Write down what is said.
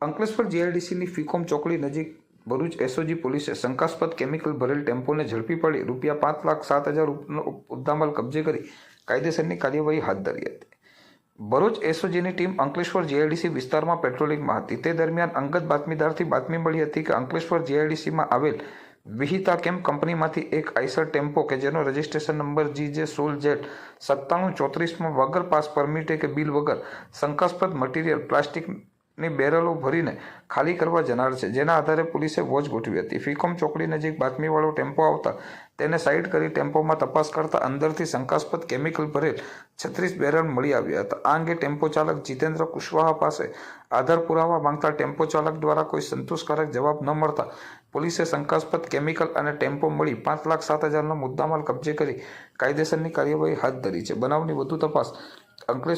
અંકલેશ્વર જીઆઈડીસીની ફીકોમ ચોકડી નજીક ભરૂચ એસઓજી પોલીસે શંકાસ્પદ કેમિકલ ભરેલ ટેમ્પોને ઝડપી પાડી રૂપિયા પાંચ લાખ સાત હજાર ઉદ્દામાલ કબજે કરી કાયદેસરની કાર્યવાહી હાથ ધરી હતી. ભરૂચ એસઓજીની ટીમ અંકલેશ્વર જીઆઈડીસી વિસ્તારમાં પેટ્રોલિંગમાં હતી. તે દરમિયાન અંગત બાતમીદારથી બાતમી મળી હતી કે અંકલેશ્વર જીઆઈડીસીમાં આવેલ વિહિતા કેમ કંપનીમાંથી એક આઈસર ટેમ્પો કે જેનો રજિસ્ટ્રેશન નંબર જી જે સોળ જેટ સત્તાણું ચોત્રીસમાં વગર પાસ પરમિટે કે બિલ વગર શંકાસ્પદ મટીરિયલ પ્લાસ્ટિકની બેરલો ભરીને ખાલી કરવા જનાર છે. જેના આધારે પોલીસે વોચ ગોઠવી હતી. ફીકોમ ચોકડી નજીક બાતમીવાળો ટેમ્પો આવતા, તેને સાઈડ કરી ટેમ્પોમાં તપાસ કરતા અંદરથી શંકાસ્પદ કેમિકલ ભરેલ છત્રીસ બેરલ મળી આવ્યા હતા. આ અંગે ટેમ્પો ચાલક જીતેન્દ્ર કુશવાહા પાસે આધાર પુરાવા માંગતા ટેમ્પો ચાલક દ્વારા કોઈ સંતોષકારક જવાબ ન મળતા પોલીસે શંકાસ્પદ કેમિકલ અને ટેમ્પો મળી પાંચ લાખ સાત હજારનો મુદ્દામાલ કબજે કરી કાયદેસરની કાર્યવાહી હાથ ધરી છે. બનાવની વધુ તપાસ અંકલેશ્વર